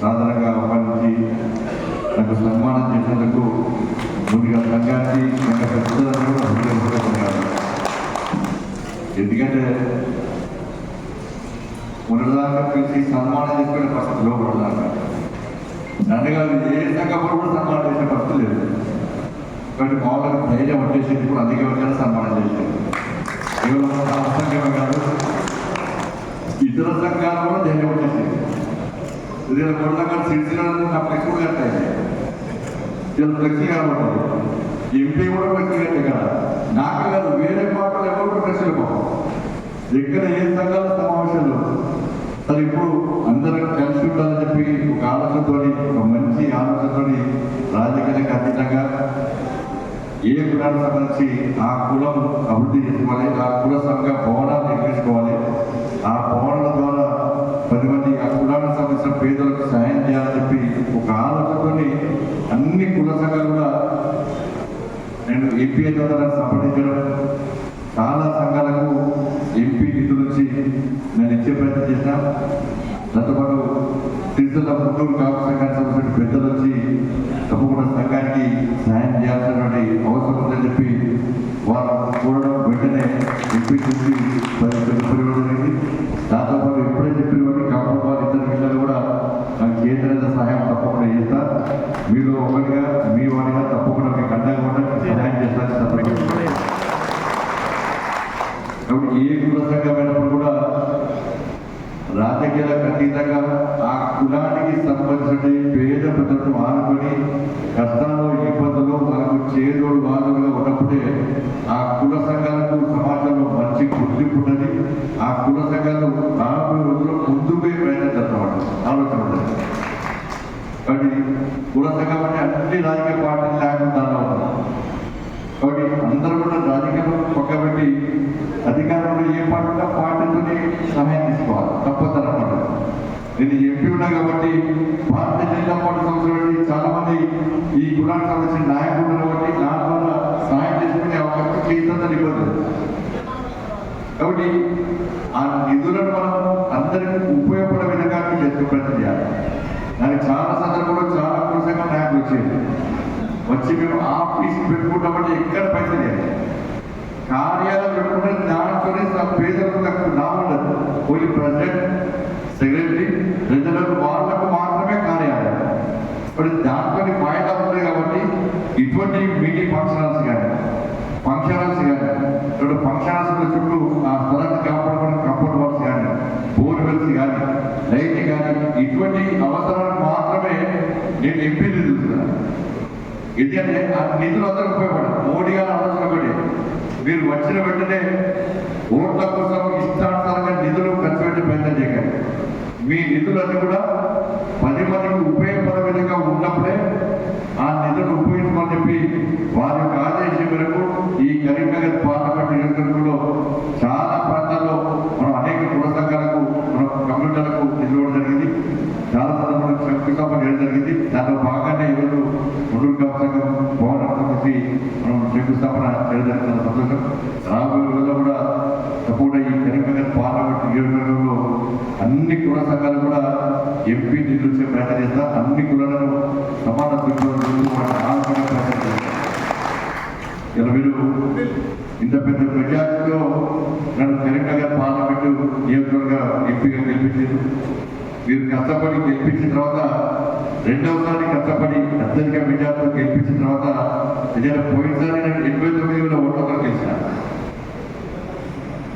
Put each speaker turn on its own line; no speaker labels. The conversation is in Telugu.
సాధారణంగా ఆహ్వానించి నాకు సన్మానం చేసినందుకు ముందుగా సంఘానికి సంఘ పెద్దలను కూడా హృదయపూర్వకంగా ఎందుకంటే మొన్నటిదాకా పిలిచి సన్మానం చేసుకునే పరిస్థితి లోపడదాకా నన్ను ఏ సంఘం కూడా సన్మానం చేసే పరిస్థితి లేదు. కాబట్టి మామూలుగా ధైర్యం వచ్చేసి ఇప్పుడు అందుకే వచ్చాను సన్మానం చేసేది కేవలం సంఘమే కాదు ఇతర సంఘాలు కూడా ధైర్యం వచ్చేసింది. ఇది కొడదాకా సిరిసిల్లలో నా ఫ్లెక్స్ కూడా కట్టాయి ఇలా ఫ్లెక్సీ కనబడుతుంది ఎంపీ కూడా ఫ్లెక్సీ కట్టే కదా. నాకు కాదు వేరే పార్టీలు ఎవరు కూడా ఫ్లెక్సీలు పోవు ఎక్కడ ఏ సంఘాల సమావేశాలు సరే ఇప్పుడు అందరం కలిసి ఉండాలని చెప్పి ఒక ఆలోచనతో ఒక మంచి ఆలోచనతో రాజకీయాలకు అతీతంగా ఏ కులానికి సంబంధించి ఆ కులం అభివృద్ధి చేసుకోవాలి ఆ కుల సంఘ భవనాలు నేను ఎంపీ ద్వారా సంప్రదించడం చాలా సంఘాలకు ఎంపీ నిధుల నుంచి నేను ఇచ్చే ప్రయత్నం చేసిన దాంతోపాటు సిరిసిల్ల ముట్టూరు కాపు సంఘానికి సంబంధించిన పెద్దలు వచ్చి తప్పకుండా సంఘానికి సాయం చేయాల్సినటువంటి అవసరం ఉందని చెప్పి వారు చూడడం వెంటనే ఎంపీ చూసి పరిపాలన జరిగింది. దాంతోపాటు ఎప్పుడే చెప్పిన వాటి కాపు వారి ఇద్దరు విషయాలు కూడా నాకు చేతనైన సహాయం తప్పకుండా చేస్తా. మీరు ఒకటిగా మీ వారిగా తప్పకుండా మీకు అండగా ఉండడానికి సహాయం చేస్తారని సందర్భంగా కాబట్టి ఏ కుల కూడా రాజకీయాలకు అతీతంగా ఆ కులానికి సంబంధించిన పేద ప్రజలను ఆనుకొని కష్టాలు ఇబ్బందులు మనకు చేదోడు వాదులుగా ఉన్నప్పుడే ఆ కుల సంఘాలకు సమాజంలో మంచి గుర్తింపు ఉన్నది. ఆ కుల సంఘాలు రాబోయే రోజుల్లో ముందుకే ప్రయత్నం చేస్తామన్నమాట ఆలోచన ఉన్నది కాబట్టి కుల సంఘం అంటే అన్ని రాజకీయ పార్టీలు లేకుండా ఉన్నారు కాబట్టి అందరూ కూడా రాజకీయాలు పక్కబెట్టి అధికారంలో ఏ పార్టీ ఉన్నా పార్టీతో సహాయం తీసుకోవాలి. తప్పదనమాట. నేను ఎంపీ ఉన్నా కాబట్టి భారతీయ జనతా పార్టీ సంవత్సరం చాలా మంది ఈ గుణానికి సంబంధించిన నాయకులు కాబట్టి నా ద్వారా సహాయం చేసుకునే అవకాశం చేస్తుందని ఇబ్బంది. కాబట్టి ఆ నిధులను మనం అందరికీ ఉపయోగపడే విధంగా చేసే ప్రయత్నం చేయాలి. దానికి చాలా సందర్భంలో చాలా కృషంగా నాయకులు వచ్చేది వచ్చి మేము ఆఫీస్ పెట్టుకుంటామంటే ఎక్కడ పైసలు లేదు కార్యాలయం పెట్టుకుంటే దాంట్లోనే పేదలకు తక్కువ లాభం ఓన్లీ ప్రెసిడెంట్ సెక్రటరీ రిజర్వర్ వాళ్ళకు మాత్రమే కార్యాలయం. ఇప్పుడు దాంట్లో ఫాయిదా ఉంది కాబట్టి ఇటువంటి మీటింగ్ ఫంక్షన్ హాల్స్ కానీ ఫంక్షన్ హాల్స్ కానీ ఇప్పుడు ఫంక్షన్ హాల్స్ చుట్టూ ఆ స్థలాన్ని కాపాడుకున్న కంఫర్ట్ వాల్స్ కానీ బోర్వెల్స్ కానీ లైట్ కానీ ఇటువంటి అవసరాలకు మాత్రమే నేను ఎంపీలు చూస్తున్నాను ఎందుకంటే ఆ నిధులు అందరూ ఉపయోగపడదు మోడీ గారు ఆలోచన మీరు వచ్చిన వెంటనే ఓట్ల కోసం ఇష్టానుసారంగా నిధులు ఖర్చు పెట్టి ప్రయత్నం చేయకండి. మీ నిధులన్నీ కూడా పది మందికి ఉపయోగపడే విధంగా ఉన్నప్పుడే ఆ నిధులు ఉపయోగించుకోమని చెప్పి వారి యొక్క ఆదేశం మేరకు ఈ కరీంనగర్ పార్లమెంట్ నియోజకవర్గంలో చాలా ప్రాంతాల్లో మనం అనేక కులసంఘాలకు మన కమ్యూనిటీలకు నిధులు జరిగింది. చాలా సందర్భంలో శంకుస్థాపన చేయడం జరిగింది. దాంట్లో భాగంగా ఈరోజు ముందు సంఘం భవనం మనం శంకుస్థాపన చేయడం జరుగుతున్న సంతోషం. రాబోయే కుల సంఘాలు కూడా ఎంపీ నిధులు ఇచ్చే ప్రయత్నం చేస్తా. అన్ని కులాలను సమాన దృక్పథంతో ప్రయత్నం చేస్తాం. ఇలా మీరు ఇంత పెద్ద ప్రజాతిలో నన్ను కరెక్ట్గా పార్లమెంట్ నియోజకవర్గ ఎంపీగా గెలిపించారు. మీరు కష్టపడి గెలిపించిన తర్వాత రెండవసారి కష్టపడి అత్యధిక మెజార్టీతో గెలిపించిన తర్వాత నిజంగా పోయినసారి నేను ఎనభై తొమ్మిది